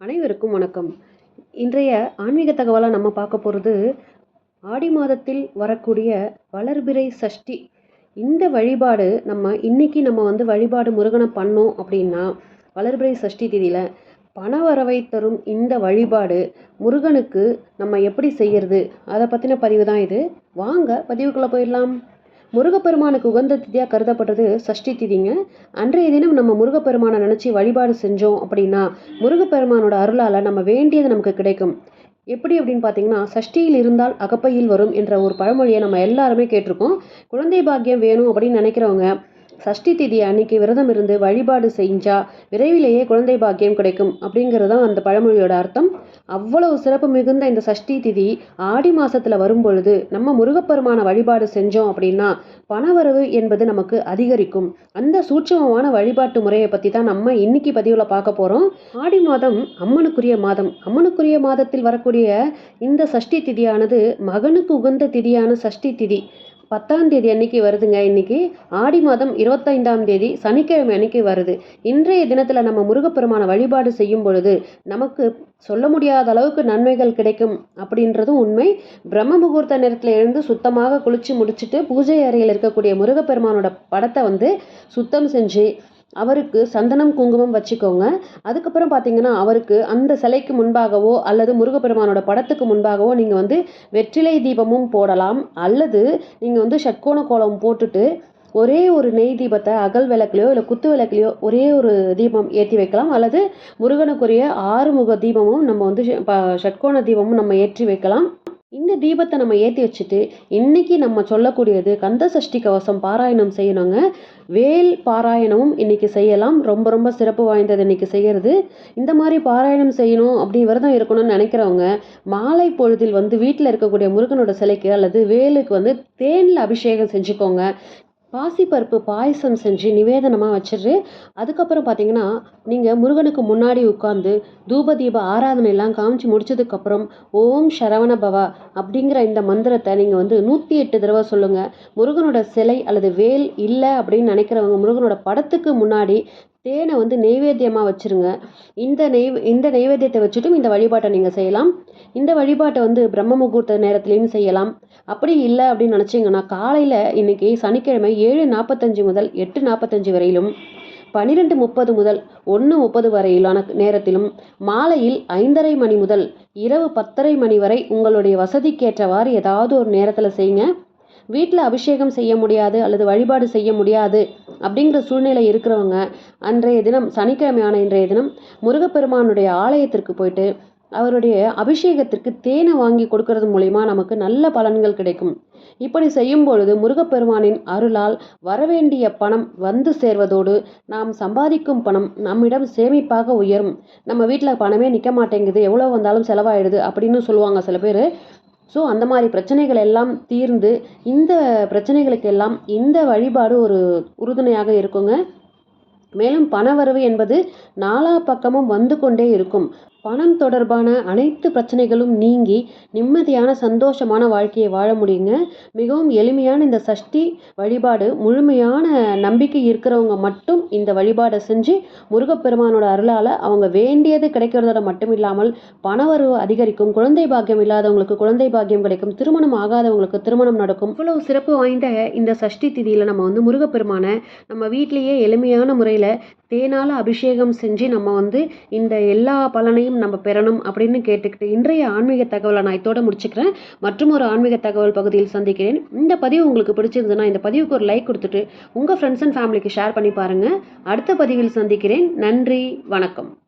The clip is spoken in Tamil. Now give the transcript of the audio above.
அனைவருக்கும் வணக்கம். இன்றைய ஆன்மீக தகவலாக நம்ம பார்க்க போகிறது ஆடி மாதத்தில் வரக்கூடிய வளர்பிறை சஷ்டி. இந்த வழிபாடு நம்ம இன்னைக்கு நம்ம வந்து வழிபாடு முருகனை பண்ணோம் அப்படின்னா வளர்பிறை சஷ்டி திதியில் பணவரவை தரும் இந்த வழிபாடு முருகனுக்கு நம்ம எப்படி செய்யறது? அதை பற்றின பதிவு தான் இது. வாங்க பதிவுக்குள்ளே போயிடலாம். முருகப்பெருமானுக்கு உகந்த திதியாக கருதப்படுறது சஷ்டி திதிங்க. அன்றைய தினம் நம்ம முருகப்பெருமானை நினச்சி வழிபாடு செஞ்சோம் அப்படின்னா முருகப்பெருமானோட அருளால் நம்ம வேண்டியது நமக்கு கிடைக்கும். எப்படி அப்படின்னு பார்த்தீங்கன்னா சஷ்டியில் இருந்தால் அகப்பையில் வரும் என்ற ஒரு பழமொழியை நம்ம எல்லாருமே கேட்டிருக்கோம். குழந்தை பாக்கியம் வேணும் அப்படின்னு நினைக்கிறவங்க சஷ்டி திதி அன்னைக்கு விரதம் இருந்து வழிபாடு செஞ்சா விரைவிலேயே குழந்தை பாக்கியம் கிடைக்கும் அப்படிங்கிறது தான் அந்த பழமொழியோட அர்த்தம். அவ்வளவு சிறப்பு மிகுந்த இந்த சஷ்டி திதி ஆடி மாசத்துல வரும்பொழுது நம்ம முருகப்பெருமான வழிபாடு செஞ்சோம் அப்படின்னா பணவரவு என்பது நமக்கு அதிகரிக்கும். அந்த சூட்சமமான வழிபாட்டு முறையை பற்றி தான் நம்ம இன்னைக்கு பதிவில் பார்க்க போகிறோம் ஆடி மாதம் அம்மனுக்குரிய மாதம். அம்மனுக்குரிய மாதத்தில் வரக்கூடிய இந்த சஷ்டி திதியானது மகனுக்கு உகந்த திதியான சஷ்டி திதி. பத்தாம் தேதி அன்னைக்கு வருதுங்க. இன்னைக்கு ஆடி மாதம் இருபத்தைந்தாம் தேதி சனிக்கிழமை அன்னைக்கு வருது. இன்றைய தினத்தில் நம்ம முருகப்பெருமான வழிபாடு செய்யும் பொழுது நமக்கு சொல்ல முடியாத அளவுக்கு நன்மைகள் கிடைக்கும் அப்படின்றதும் உண்மை. பிரம்ம முகூர்த்த நேரத்தில் எழுந்து சுத்தமாக குளிச்சு முடிச்சுட்டு பூஜை அறையில் இருக்கக்கூடிய முருகப்பெருமானோட படத்தை வந்து சுத்தம் செஞ்சு அவருக்கு சந்தனம் குங்குமம் வச்சுக்கோங்க. அதுக்கப்புறம் பார்த்தீங்கன்னா அவருக்கு அந்த சிலைக்கு முன்பாகவோ அல்லது முருகப்பெருமானோட படத்துக்கு முன்பாகவோ நீங்கள் வந்து வெற்றிலை தீபமும் போடலாம். அல்லது நீங்கள் வந்து ஷட்கோண கோலம் போட்டுட்டு ஒரே ஒரு நெய் தீபத்தை அகல் விளக்குலையோ இல்லை குத்து விளக்குலையோ ஒரே ஒரு தீபம் ஏற்றி வைக்கலாம். அல்லது முருகனுக்குரிய ஆறுமுக தீபமும் நம்ம வந்து ஷட்கோண தீபமும் நம்ம ஏற்றி வைக்கலாம். இந்த தீபத்தை நம்ம ஏற்றி வச்சுட்டு இன்னைக்கு நம்ம சொல்லக்கூடியது கந்த சஷ்டி கவசம் பாராயணம் செய்யணுங்க. வேல் பாராயணமும் இன்னைக்கு செய்யலாம். ரொம்ப ரொம்ப சிறப்பு வாய்ந்தது இன்னைக்கு செய்கிறது இந்த மாதிரி பாராயணம் செய்யணும் அப்படி விரதம் இருக்கணும்னு நினைக்கிறவங்க மாலை பொழுதில் வந்து வீட்டில் இருக்கக்கூடிய முருகனோட சிலைக்கு அல்லது வேலுக்கு வந்து தேனில் அபிஷேகம் செஞ்சுக்கோங்க. பாசிப்பருப்பு பாயசம் செஞ்சு நிவேதனமாக வச்சிட்டு அதுக்கப்புறம் பார்த்தீங்கன்னா நீங்கள் முருகனுக்கு முன்னாடி உட்காந்து தூப தீப ஆராதனை எல்லாம் காமிச்சு முடிச்சதுக்கப்புறம் ஓம் சரவண பவா அப்படிங்கிற இந்த மந்திரத்தை நீங்கள் வந்து நூற்றி எட்டு தடவை சொல்லுங்கள் முருகனோட சிலை அல்லது வேல் இல்லை அப்படின்னு நினைக்கிறவங்க முருகனோட படத்துக்கு முன்னாடி தேனை வந்து நெய்வேத்தியமாக வச்சுருங்க. இந்த நெய் இந்த நெய்வேத்தியத்தை வச்சுட்டும் இந்த வழிபாட்டை நீங்கள் செய்யலாம். இந்த வழிபாட்டை வந்து பிரம்ம முகூர்த்த நேரத்துலையும் செய்யலாம். அப்படி இல்லை அப்படின்னு நினச்சிங்கன்னா காலையில் இன்றைக்கி சனிக்கிழமை ஏழு நாற்பத்தஞ்சு முதல் எட்டு நாற்பத்தஞ்சு வரையிலும் பன்னிரெண்டு முப்பது முதல் ஒன்று முப்பது வரையிலான நேரத்திலும் மாலையில் ஐந்தரை மணி முதல் இரவு பத்தரை மணி வரை உங்களுடைய வசதிக்கேற்றவாறு ஏதாவது ஒரு நேரத்தில் செய்யுங்க. வீட்டில் அபிஷேகம் செய்ய முடியாது அல்லது வழிபாடு செய்ய முடியாது அப்படிங்கிற சூழ்நிலை இருக்கிறவங்க அன்றைய தினம் சனிக்கிழமையான இன்றைய தினம் முருகப்பெருமானுடைய ஆலயத்திற்கு போயிட்டு அவருடைய அபிஷேகத்திற்கு தேனை வாங்கி கொடுக்கறது மூலயமா நமக்கு நல்ல பலன்கள் கிடைக்கும். இப்படி செய்யும் பொழுது முருகப்பெருமானின் அருளால் வரவேண்டிய பணம் வந்து சேர்வதோடு நாம் சம்பாதிக்கும் பணம் நம்மிடம் சேமிப்பாக உயரும். நம்ம வீட்டில் பணமே நிற்க மாட்டேங்குது எவ்வளோ வந்தாலும் செலவாயிடுது அப்படின்னு சொல்லுவாங்க சில பேர். ஸோ அந்த மாதிரி பிரச்சனைகள் எல்லாம் தீர்ந்து இந்த பிரச்சனைகளுக்கு எல்லாம் இந்த வழிபாடு ஒரு உறுதுணையாக இருக்குங்க. மேலும் பணவரவு என்பது நாலா பக்கமும் வந்து கொண்டே இருக்கும். பணம் தொடர்பான அனைத்து பிரச்சனைகளும் நீங்கி நிம்மதியான சந்தோஷமான வாழ்க்கையை வாழ முடியுங்க. மிகவும் எளிமையான இந்த சஷ்டி வழிபாடு முழுமையான நம்பிக்கை இருக்கிறவங்க மட்டும் இந்த வழிபாடை செஞ்சு முருகப்பெருமானோட அருளால் அவங்க வேண்டியது கிடைக்கிறதோட மட்டும் இல்லாமல் பணவரவு அதிகரிக்கும் குழந்தை பாக்கியம் இல்லாதவங்களுக்கு குழந்தை பாக்கியம் கிடைக்கும் திருமணம் ஆகாதவங்களுக்கு திருமணம் நடக்கும். இவ்வளவு சிறப்பு வாய்ந்த இந்த சஷ்டி திதியில் நம்ம வந்து முருகப்பெருமானை நம்ம வீட்டிலேயே எளிமையான முறையில் தேனால் அபிஷேகம் செஞ்சு நம்ம வந்து இந்த எல்லா பலனையும் நம்ம பெறணும் அப்படின்னு கேட்டுக்கிட்டு இன்றைய ஆன்மீக தகவலை நான் இதோட முடிச்சுக்கிறேன். மற்றும் ஒரு ஆன்மீக தகவல் பகுதியில் சந்திக்கிறேன். இந்த பதிவு உங்களுக்கு பிடிச்சிருந்ததுன்னா இந்த பதிவுக்கு ஒரு லைக் கொடுத்துட்டு உங்கள் ஃப்ரெண்ட்ஸ் அண்ட் ஃபேமிலிக்கு ஷேர் பண்ணி பாருங்கள் அடுத்த பதிவில் சந்திக்கிறேன். நன்றி வணக்கம்.